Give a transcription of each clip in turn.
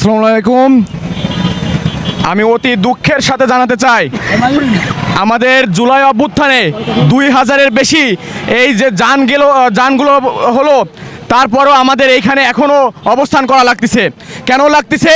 আসসালামু আলাইকুম। আমি অতি দুঃখের সাথে জানাতে চাই, আমাদের জুলাই অভ্যুত্থানে দুই হাজারের বেশি এই যে যান গেল যানগুলো হলো তারপরও আমাদের এইখানে এখনও অবস্থান করা লাগতেছে। কেন লাগতেছে?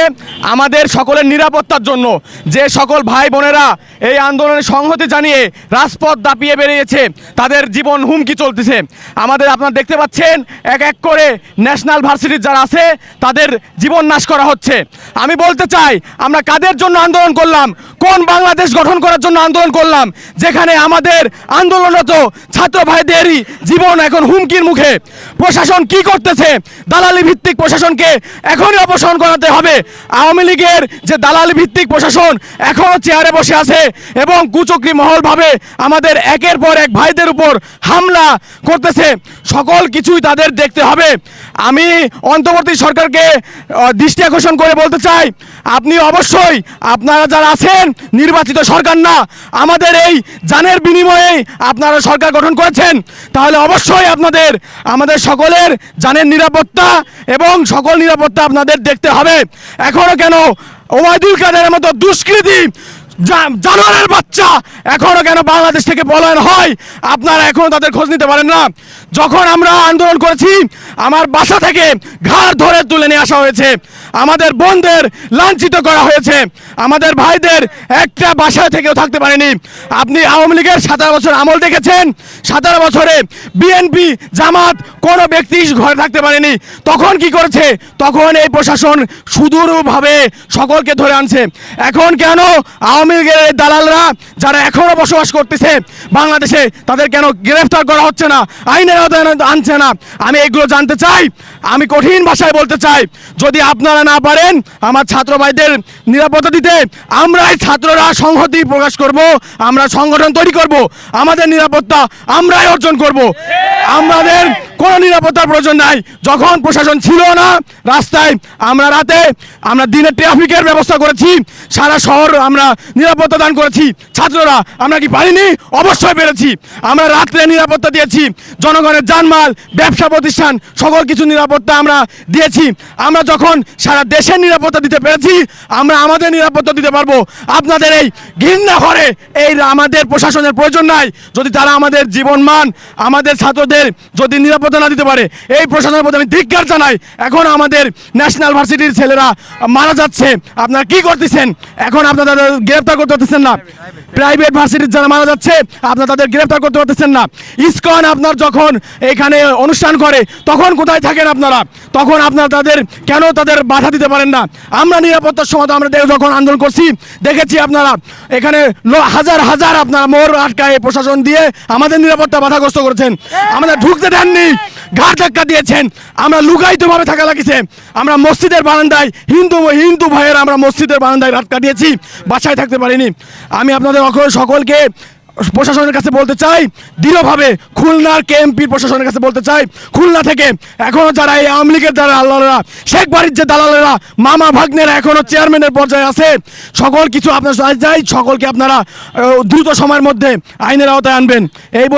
আমাদের সকলের নিরাপত্তার জন্য। যে সকল ভাই বোনেরা এই আন্দোলনে সংহতি জানিয়ে রাজপথ দাপিয়ে বেরিয়েছে, তাদের জীবন হুমকি চলতেছে। আমাদের আপনারা দেখতে পাচ্ছেন, এক এক করে ন্যাশনাল ভার্সিটির যারা আছে, তাদের জীবন নাশ করা হচ্ছে। আমি বলতে চাই, আমরা কাদের জন্য আন্দোলন করলাম? কোন বাংলাদেশ গঠন করার জন্য আন্দোলন করলাম? যেখানে আমাদের আন্দোলনরত ছাত্র ভাইদেরই জীবন এখন হুমকির মুখে। প্রশাসন কি করতেছে? দালালি ভিত্তিক প্রশাসনকে এখনই অপসারণ করাতে হবে। আওয়ামী লীগের যে দালালি ভিত্তিক প্রশাসন এখনও চেয়ারে বসে আছে এবং কুচক্রি মহলভাবে আমাদের একের পর এক ভাইদের উপর হামলা করতেছে। সকল কিছুই তাদের দেখতে হবে। আমি অন্তর্বর্তী সরকারকে দৃষ্টি আকর্ষণ করে বলতে চাই, আপনি অবশ্যই আপনারা যারা আছেন, নির্বাচিত সরকার না, আমাদের এই জানের বিনিময়ে আপনারা সরকার গঠন করেছেন, তাহলে অবশ্যই আপনাদের, আমাদের সকলের জানের নিরাপত্তা এবং সকল নিরাপত্তা আপনাদের দেখতে হবে। এখনও কেন ওবায়দুল কাদের মতো দুষ্কৃতি জানোয়ারের বাচ্চা এখনও কেন বাংলাদেশ থেকে পলায়ন হয়? আপনারা এখনও তাদের খোঁজ নিতে পারেন না। যখন আমরা আন্দোলন করেছি, আমার বাসা থেকে ঘাড় ধরে তুলে নিয়ে আসা হয়েছে। আমাদের বোনদের লাঞ্ছিত করা হয়েছে। আমাদের ভাইদের একটা বাসায় থেকেও থাকতে পারেনি। আপনি আওয়ামী লীগের সাতারো বছর আমল দেখেছেন? সাতারো বছরে বিএনপি, জামাত কোনো ব্যক্তি ঘরে থাকতে পারেনি। তখন কি করেছে? তখন এই প্রশাসন সুদূরভাবে সকলকে ধরে আনছে। এখন কেন আওয়ামী লীগের দালালরা যারা এখনও বসবাস করতেছে বাংলাদেশে তাদের কেন গ্রেফতার করা হচ্ছে না? আইনের আওতায় আনছে না। আমি এগুলো জানতে চাই। আমি কঠিন ভাষায় বলতে চাই যদি আপনারা না পারেন আমার ছাত্র ভাইদের নিরাপত্তা দিতে আমরাই ছাত্ররা সংহতি প্রকাশ করব আমরা সংগঠন তৈরি করব আমাদের নিরাপত্তা আমরাই অর্জন করব। আমাদের কোনো নিরাপত্তার প্রয়োজন নাই। যখন প্রশাসন ছিল না, রাস্তায় আমরা রাতে আমরা দিনে ট্রাফিকের ব্যবস্থা করেছি। সারা শহর আমরা নিরাপত্তা দান করেছি। ছাত্ররা, আমরা কি পারিনি? অবশ্যই পেরেছি। আমরা রাত্রে নিরাপত্তা দিয়েছি। জনগণের জানমাল, ব্যবসা প্রতিষ্ঠান, সকল কিছু নিরাপত্তা আমরা দিয়েছি। আমরা যখন সারা দেশের নিরাপত্তা দিতে পেরেছি, আমরা আমাদের নিরাপত্তা দিতে পারব। আপনাদের এই ঘৃণা করে, এই আমাদের প্রশাসনের প্রয়োজন নাই। যদি তারা আমাদের জীবনমান, আমাদের ছাত্রদের যদি নিরাপত্তা না দিতে পারে। এই প্রশাসনের প্রতি আমি ধিক্কার জানাই। এখন আমাদের ন্যাশনাল ভার্সিটির ছেলেরা মারা যাচ্ছে। আপনারা কি করতেছেন? এখন আপনারা তাদের গ্রেফতার করতে পারতেছেন না। প্রাইভেট ভার্সিটির যারা মারা যাচ্ছে আপনারা তাদের গ্রেফতার করতে পারতেছেন না। ইসকন আপনার যখন এখানে অনুষ্ঠান করে তখন কোথায় থাকেন আপনারা? তখন আপনারা তাদের কেন তাদের বাধা দিতে পারেন না? আমরা নিরাপত্তার সময় আমরা যখন আন্দোলন করছি দেখেছি আপনারা এখানে হাজার হাজার আপনারা মোর আটকায় প্রশাসন দিয়ে আমাদের নিরাপত্তা বাধাগ্রস্ত করেছেন। আমাদের ঢুকতে দেননি। ঘাট ধাক্কা দিয়েছেন। আমরা লুকায়িত ভাবে থাকা লাগিছে। আমরা মসজিদের বারান্দায় হিন্দু হিন্দু ভাইয়ের আমরা মসজিদের বারান্দায় রাত কাটিয়েছি বাসায় থাকতে পারিনি। আমি আপনাদের সকলকে প্রশাসনের কাছে বলতে চাই, দৃঢ়ভাবে খুলনার কেএমপি প্রশাসনের কাছে বলতে চাই, খুলনা থেকে এখনও যারা এই আওয়ামী লীগের আল্লাহরা শেখ বাড়ির যে দালালেরা মামা ভাগ্নেরা এখনও চেয়ারম্যানের পর্যায়ে আছে, সকল কিছু আপনার চাই সকলকে আপনারা দ্রুত সময়ের মধ্যে আইনের আওতায় আনবেন। এই